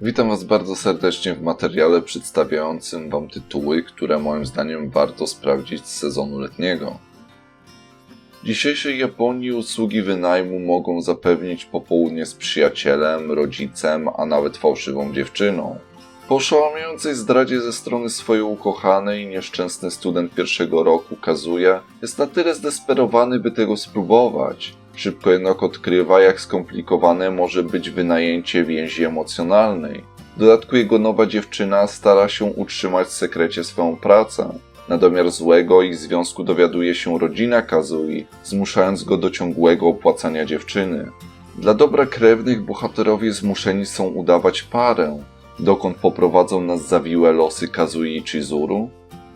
Witam Was bardzo serdecznie w materiale przedstawiającym Wam tytuły, które moim zdaniem warto sprawdzić z sezonu letniego. W dzisiejszej Japonii usługi wynajmu mogą zapewnić popołudnie z przyjacielem, rodzicem, a nawet fałszywą dziewczyną. Po oszałamiającej zdradzie ze strony swojej ukochanej, nieszczęsny student pierwszego roku Kazuya jest na tyle zdesperowany, by tego spróbować. Szybko jednak odkrywa, jak skomplikowane może być wynajęcie więzi emocjonalnej. W dodatku jego nowa dziewczyna stara się utrzymać w sekrecie swoją pracę. Na domiar złego ich związku dowiaduje się rodzina Kazui, zmuszając go do ciągłego opłacania dziewczyny. Dla dobra krewnych bohaterowie zmuszeni są udawać parę. Dokąd poprowadzą nas zawiłe losy Kazui i Chizuru?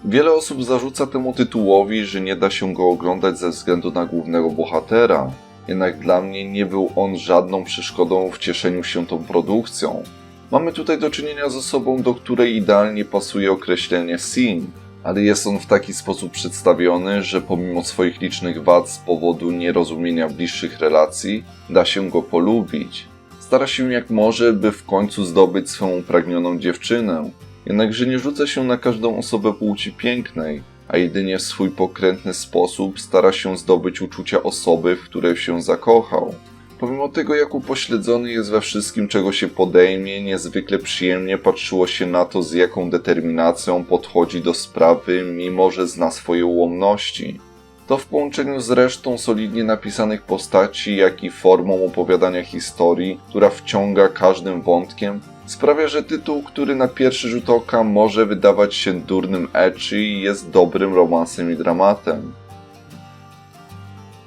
Wiele osób zarzuca temu tytułowi, że nie da się go oglądać ze względu na głównego bohatera. Jednak dla mnie nie był on żadną przeszkodą w cieszeniu się tą produkcją. Mamy tutaj do czynienia z osobą, do której idealnie pasuje określenie sim, ale jest on w taki sposób przedstawiony, że pomimo swoich licznych wad z powodu nierozumienia bliższych relacji, da się go polubić. Stara się jak może, by w końcu zdobyć swoją upragnioną dziewczynę, jednakże nie rzuca się na każdą osobę płci pięknej, a jedynie w swój pokrętny sposób stara się zdobyć uczucia osoby, w której się zakochał. Pomimo tego, jak upośledzony jest we wszystkim, czego się podejmie, niezwykle przyjemnie patrzyło się na to, z jaką determinacją podchodzi do sprawy, mimo że zna swoje ułomności. To w połączeniu z resztą solidnie napisanych postaci, jak i formą opowiadania historii, która wciąga każdym wątkiem, sprawia, że tytuł, który na pierwszy rzut oka może wydawać się durnym ecchi, jest dobrym romansem i dramatem.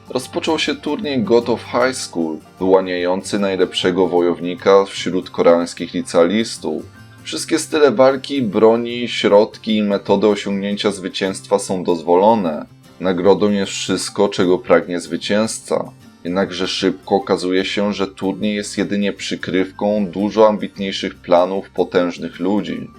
Rozpoczął się turniej God of High School, wyłaniający najlepszego wojownika wśród koreańskich licealistów. Wszystkie style walki, broni, środki i metody osiągnięcia zwycięstwa są dozwolone. Nagrodą jest wszystko, czego pragnie zwycięzca. Jednakże szybko okazuje się, że turniej jest jedynie przykrywką dużo ambitniejszych planów potężnych ludzi.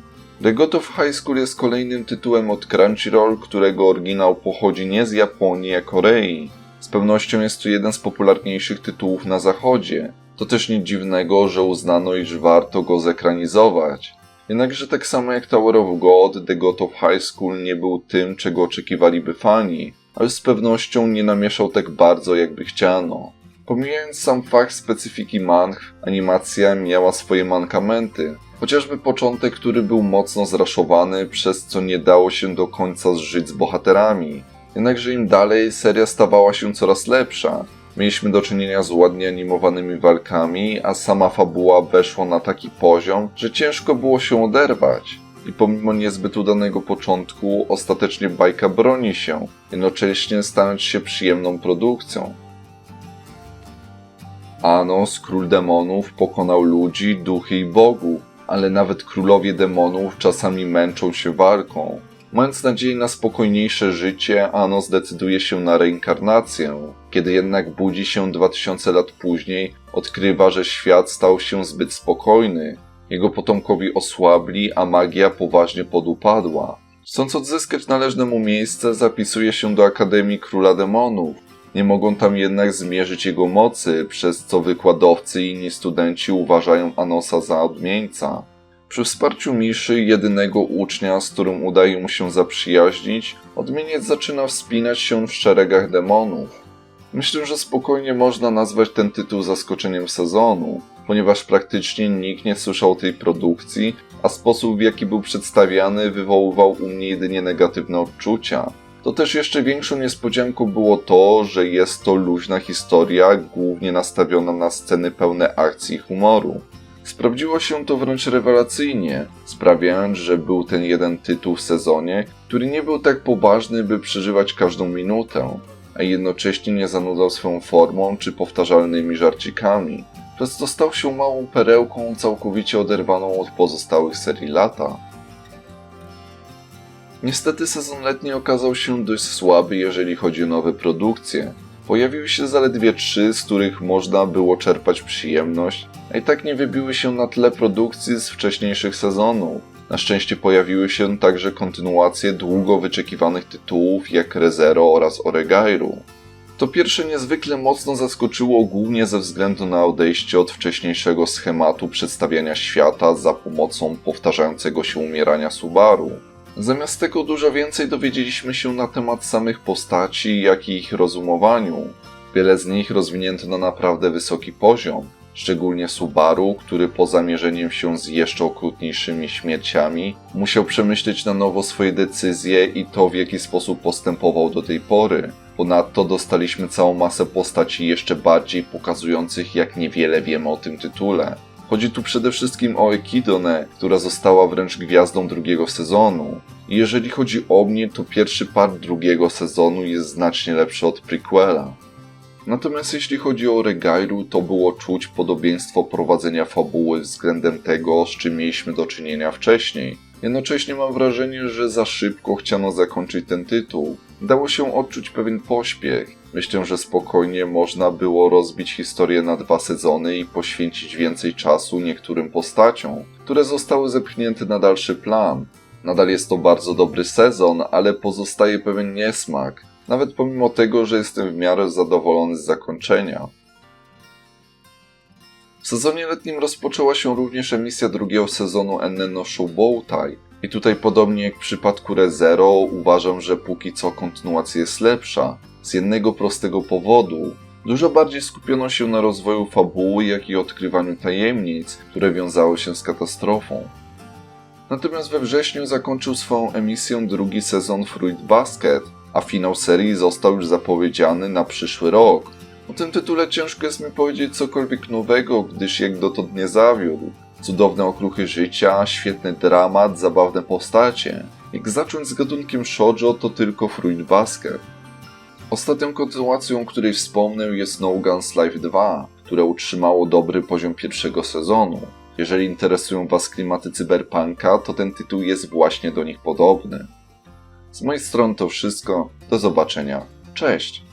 The God of High School jest kolejnym tytułem od Crunchyroll, którego oryginał pochodzi nie z Japonii, a Korei. Z pewnością jest to jeden z popularniejszych tytułów na zachodzie. To też nic dziwnego, że uznano, iż warto go zekranizować. Jednakże tak samo jak Tower of God, The God of High School nie był tym, czego oczekiwaliby fani, ale z pewnością nie namieszał tak bardzo, jakby chciano. Pomijając sam fakt specyfiki mangh, animacja miała swoje mankamenty. Chociażby początek, który był mocno zraszowany, przez co nie dało się do końca zżyć z bohaterami. Jednakże im dalej seria stawała się coraz lepsza. Mieliśmy do czynienia z ładnie animowanymi walkami, a sama fabuła weszła na taki poziom, że ciężko było się oderwać. I pomimo niezbyt udanego początku, ostatecznie bajka broni się, jednocześnie stając się przyjemną produkcją. Anos, król demonów, pokonał ludzi, duchy i bogów, ale nawet królowie demonów czasami męczą się walką. Mając nadzieję na spokojniejsze życie, Anos decyduje się na reinkarnację. Kiedy jednak budzi się 2000 lat później, odkrywa, że świat stał się zbyt spokojny. Jego potomkowi osłabli, a magia poważnie podupadła. Chcąc odzyskać należne mu miejsce, zapisuje się do Akademii Króla Demonów. Nie mogą tam jednak zmierzyć jego mocy, przez co wykładowcy i inni studenci uważają Anosa za odmieńca. Przy wsparciu Miszy, jedynego ucznia, z którym udaje mu się zaprzyjaźnić, odmieniec zaczyna wspinać się w szeregach demonów. Myślę, że spokojnie można nazwać ten tytuł zaskoczeniem sezonu, ponieważ praktycznie nikt nie słyszał tej produkcji, a sposób w jaki był przedstawiany wywoływał u mnie jedynie negatywne odczucia. To też jeszcze większą niespodzianką było to, że jest to luźna historia, głównie nastawiona na sceny pełne akcji i humoru. Sprawdziło się to wręcz rewelacyjnie, sprawiając, że był ten jeden tytuł w sezonie, który nie był tak poważny, by przeżywać każdą minutę, a jednocześnie nie zanudzał swoją formą czy powtarzalnymi żarcikami. Przez to stał się małą perełką całkowicie oderwaną od pozostałych serii lata. Niestety sezon letni okazał się dość słaby, jeżeli chodzi o nowe produkcje. Pojawiły się zaledwie trzy, z których można było czerpać przyjemność, a i tak nie wybiły się na tle produkcji z wcześniejszych sezonów. Na szczęście pojawiły się także kontynuacje długo wyczekiwanych tytułów jak ReZero oraz Oregairu. To pierwsze niezwykle mocno zaskoczyło głównie ze względu na odejście od wcześniejszego schematu przedstawiania świata za pomocą powtarzającego się umierania Subaru. Zamiast tego dużo więcej dowiedzieliśmy się na temat samych postaci, jak i ich rozumowaniu. Wiele z nich rozwinięto na naprawdę wysoki poziom, szczególnie Subaru, który po zamierzeniem się z jeszcze okrutniejszymi śmierciami musiał przemyśleć na nowo swoje decyzje i to w jaki sposób postępował do tej pory. Ponadto dostaliśmy całą masę postaci jeszcze bardziej pokazujących jak niewiele wiemy o tym tytule. Chodzi tu przede wszystkim o Ekidonę, która została wręcz gwiazdą drugiego sezonu. I jeżeli chodzi o mnie, to pierwszy part drugiego sezonu jest znacznie lepszy od prequela. Natomiast jeśli chodzi o Regairu, to było czuć podobieństwo prowadzenia fabuły względem tego, z czym mieliśmy do czynienia wcześniej. Jednocześnie mam wrażenie, że za szybko chciano zakończyć ten tytuł. Dało się odczuć pewien pośpiech. Myślę, że spokojnie można było rozbić historię na dwa sezony i poświęcić więcej czasu niektórym postaciom, które zostały zepchnięte na dalszy plan. Nadal jest to bardzo dobry sezon, ale pozostaje pewien niesmak, nawet pomimo tego, że jestem w miarę zadowolony z zakończenia. W sezonie letnim rozpoczęła się również emisja drugiego sezonu NNO Show Bowtie. I tutaj podobnie jak w przypadku ReZero uważam, że póki co kontynuacja jest lepsza. Z jednego prostego powodu. Dużo bardziej skupiono się na rozwoju fabuły, jak i odkrywaniu tajemnic, które wiązały się z katastrofą. Natomiast we wrześniu zakończył swoją emisję drugi sezon Fruit Basket, a finał serii został już zapowiedziany na przyszły rok. O tym tytule ciężko jest mi powiedzieć cokolwiek nowego, gdyż jak dotąd nie zawiódł. Cudowne okruchy życia, świetny dramat, zabawne postacie. Jak zacząć z gatunkiem shoujo, to tylko Fruit Basket. Ostatnią kontynuacją, której wspomnę jest No Guns Life 2, które utrzymało dobry poziom pierwszego sezonu. Jeżeli interesują Was klimaty cyberpunka, to ten tytuł jest właśnie do nich podobny. Z mojej strony to wszystko. Do zobaczenia. Cześć!